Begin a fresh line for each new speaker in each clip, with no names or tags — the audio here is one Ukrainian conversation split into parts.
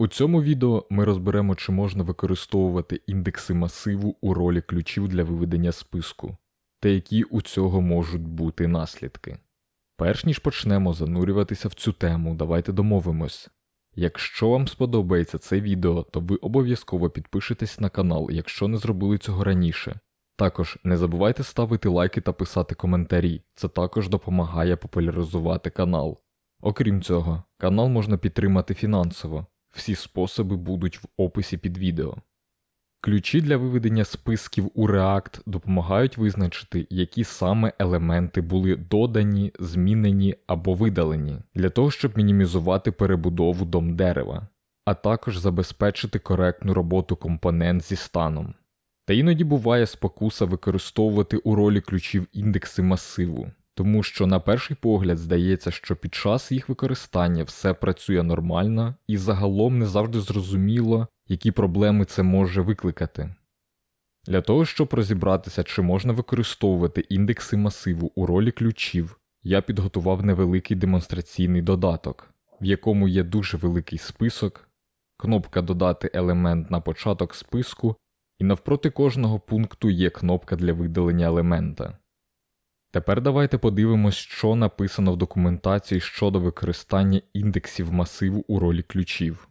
У цьому відео ми розберемо, чи можна використовувати індекси масиву у ролі ключів для виведення списку, та які у цього можуть бути наслідки. Перш ніж почнемо занурюватися в цю тему, давайте домовимось. Якщо вам сподобається це відео, то ви обов'язково підпишитесь на канал, якщо не зробили цього раніше. Також не забувайте ставити лайки та писати коментарі, це також допомагає популяризувати канал. Окрім цього, канал можна підтримати фінансово, всі способи будуть в описі під відео. Ключі для виведення списків у React допомагають визначити, які саме елементи були додані, змінені або видалені, для того, щоб мінімізувати перебудову дом дерева, а також забезпечити коректну роботу компонент зі станом. Та іноді буває спокуса використовувати у ролі ключів індекси масиву, тому що на перший погляд здається, що під час їх використання все працює нормально і загалом не завжди зрозуміло, які проблеми це може викликати. Для того, щоб розібратися, чи можна використовувати індекси масиву у ролі ключів, я підготував невеликий демонстраційний додаток, в якому є дуже великий список, кнопка Додати елемент на початок списку, і навпроти кожного пункту є кнопка для видалення елемента. Тепер давайте подивимось, що написано в документації щодо використання індексів масиву у ролі ключів.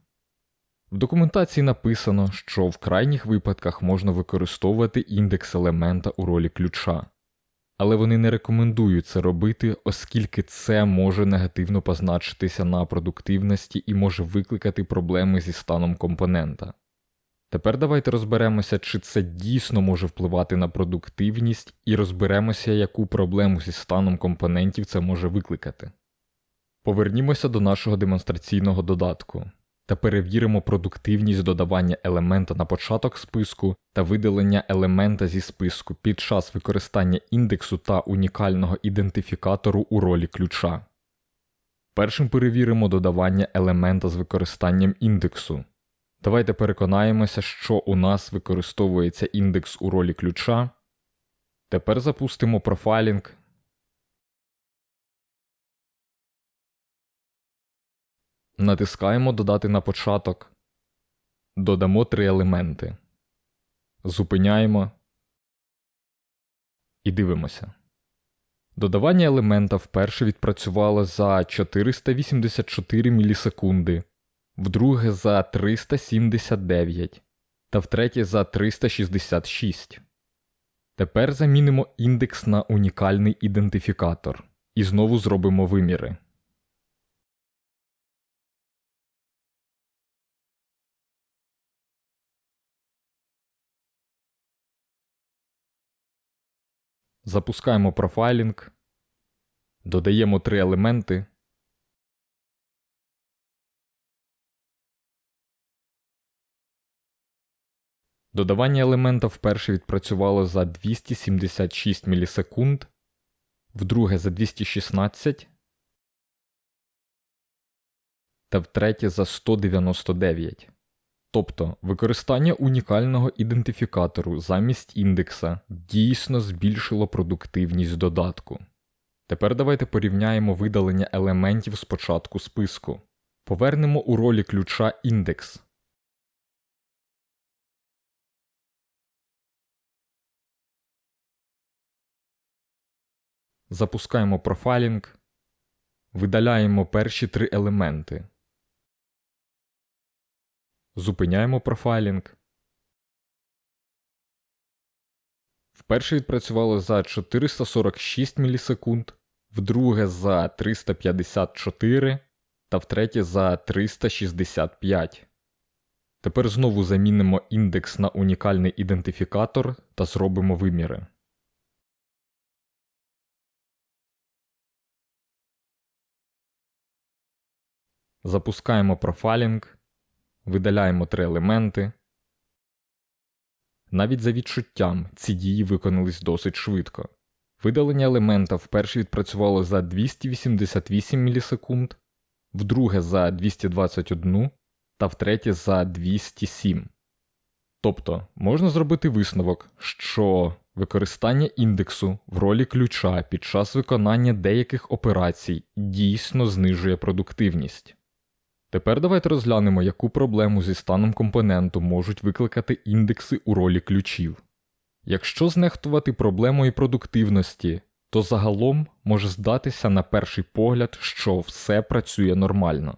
В документації написано, що в крайніх випадках можна використовувати індекс елемента у ролі ключа, але вони не рекомендують це робити, оскільки це може негативно позначитися на продуктивності і може викликати проблеми зі станом компонента. Тепер давайте розберемося, чи це дійсно може впливати на продуктивність, і розберемося, яку проблему зі станом компонентів це може викликати. Повернімося до нашого демонстраційного додатку та перевіримо продуктивність додавання елемента на початок списку та видалення елемента зі списку під час використання індексу та унікального ідентифікатору у ролі ключа. Першим перевіримо додавання елемента з використанням індексу. Давайте переконаємося, що у нас використовується індекс у ролі ключа. Тепер запустимо профайлінг. Натискаємо Додати на початок. Додамо три елементи. Зупиняємо і дивимося. Додавання елемента вперше відпрацювало за 484 мілісекунди вдруге за 379 та втретє за 366. Тепер замінимо індекс на унікальний ідентифікатор і знову зробимо виміри. Запускаємо профайлінг, додаємо три елементи. Додавання елемента вперше відпрацювало за 276 мілісекунд, вдруге за 216 та втретє за 199. Тобто використання унікального ідентифікатору замість індекса дійсно збільшило продуктивність додатку. Тепер давайте порівняємо видалення елементів з початку списку. Повернемо у ролі ключа індекс. Запускаємо профайлінг, видаляємо перші три елементи. Зупиняємо профайлінг. Вперше відпрацювало за 446 мілісекунд, вдруге за 354 та втретє за 365. Тепер знову замінимо індекс на унікальний ідентифікатор та зробимо виміри. Запускаємо профайлінг, видаляємо три елементи. Навіть за відчуттям ці дії виконались досить швидко. Видалення елемента вперше відпрацювало за 288 мілісекунд, вдруге за 221 та втретє за 207. Тобто можна зробити висновок, що використання індексу в ролі ключа під час виконання деяких операцій дійсно знижує продуктивність. Тепер давайте розглянемо, яку проблему зі станом компоненту можуть викликати індекси у ролі ключів. Якщо знехтувати проблемою продуктивності, то загалом може здатися на перший погляд, що все працює нормально.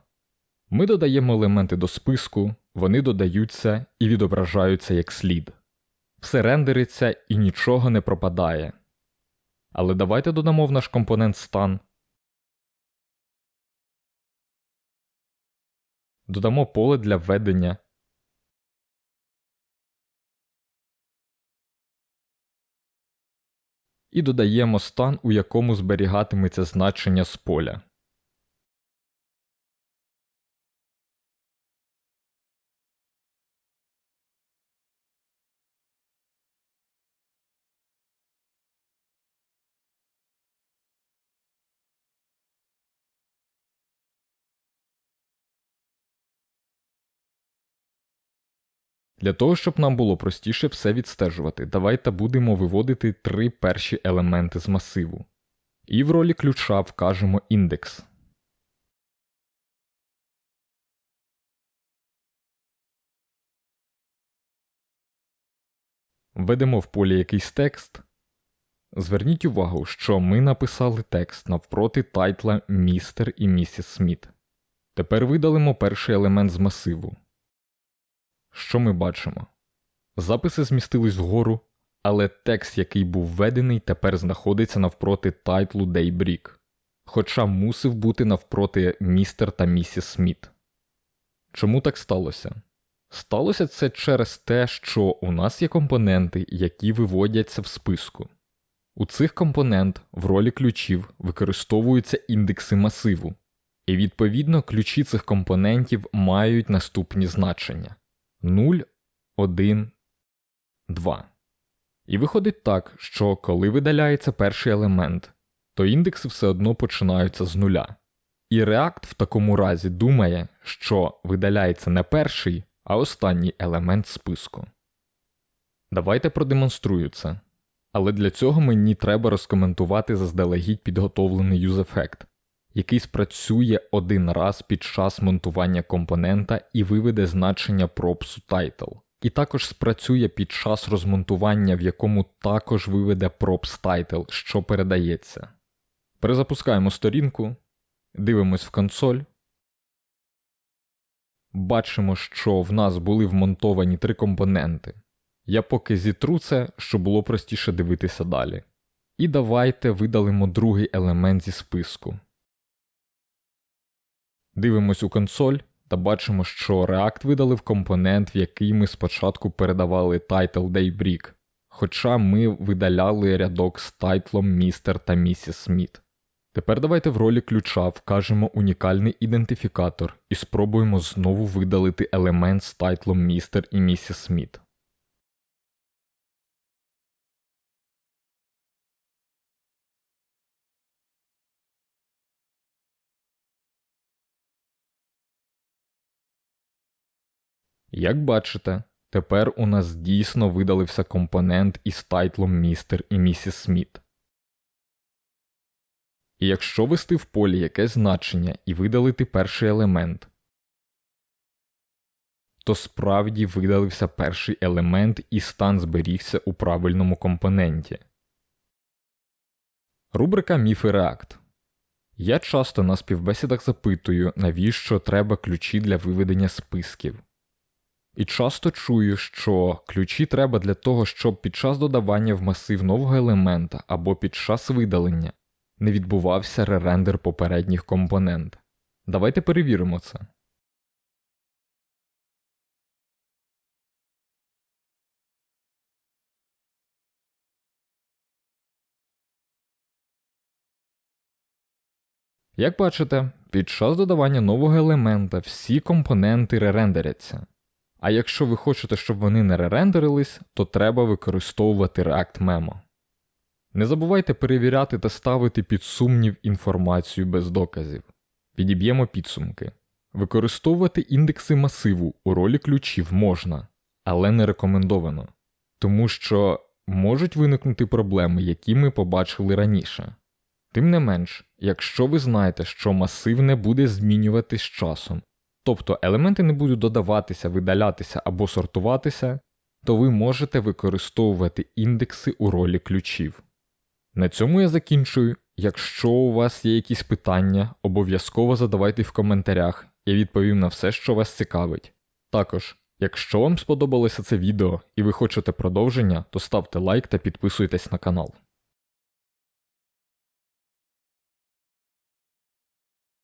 Ми додаємо елементи до списку, вони додаються і відображаються як слід. Все рендериться і нічого не пропадає. Але давайте додамо в наш компонент стан. Додамо поле для введення. І додаємо стан, у якому зберігатиметься значення з поля. Для того, щоб нам було простіше все відстежувати, давайте будемо виводити три перші елементи з масиву. І в ролі ключа вкажемо індекс. Введемо в полі якийсь текст. Зверніть увагу, що ми написали текст навпроти тайтла Містер і місіс Сміт. Тепер видалимо перший елемент з масиву. Що ми бачимо? Записи змістились вгору, але текст, який був введений, тепер знаходиться навпроти тайтлу Daybreak, хоча мусив бути навпроти містер та місіс Сміт. Чому так сталося? Сталося це через те, що у нас є компоненти, які виводяться в списку. У цих компонент в ролі ключів використовуються індекси масиву, і відповідно ключі цих компонентів мають наступні значення. 0, 1, 2. І виходить так, що коли видаляється перший елемент, то індекси все одно починаються з нуля. І React в такому разі думає, що видаляється не перший, а останній елемент списку. Давайте продемонструю це. Але для цього мені треба розкоментувати заздалегідь підготовлений юзефект, який спрацює один раз під час монтування компонента і виведе значення пропсу title. І також спрацює під час розмонтування, в якому також виведе props title, що передається. Перезапускаємо сторінку, дивимось в консоль. Бачимо, що в нас були вмонтовані три компоненти. Я поки зітру це, щоб було простіше дивитися далі. І давайте видалимо другий елемент зі списку. Дивимось у консоль та бачимо, що React видалив компонент, в який ми спочатку передавали title Daybreak, хоча ми видаляли рядок з тайтлом Mr. та Mrs. Smith. Тепер давайте в ролі ключа вкажемо унікальний ідентифікатор і спробуємо знову видалити елемент з тайтлом Mr. і Mrs. Smith. Як бачите, тепер у нас дійсно видалився компонент із тайтлом Містер і Місіс Сміт. І якщо ввести в полі якесь значення і видалити перший елемент, то справді видалився перший елемент і стан зберігся у правильному компоненті. Рубрика Міфи React. Я часто на співбесідах запитую, навіщо треба ключі для виведення списків. І часто чую, що ключі треба для того, щоб під час додавання в масив нового елемента або під час видалення не відбувався ререндер попередніх компонент. Давайте перевіримо це. Як бачите, під час додавання нового елемента всі компоненти ререндеряться. А якщо ви хочете, щоб вони не ререндерились, то треба використовувати React Memo. Не забувайте перевіряти та ставити під сумнів інформацію без доказів. Підіб'ємо підсумки. Використовувати індекси масиву у ролі ключів можна, але не рекомендовано, тому що можуть виникнути проблеми, які ми побачили раніше. Тим не менш, якщо ви знаєте, що масив не буде змінюватись з часом, тобто елементи не будуть додаватися, видалятися або сортуватися, то ви можете використовувати індекси у ролі ключів. На цьому я закінчую. Якщо у вас є якісь питання, обов'язково задавайте в коментарях, я відповім на все, що вас цікавить. Також, якщо вам сподобалося це відео і ви хочете продовження, то ставте лайк та підписуйтесь на канал.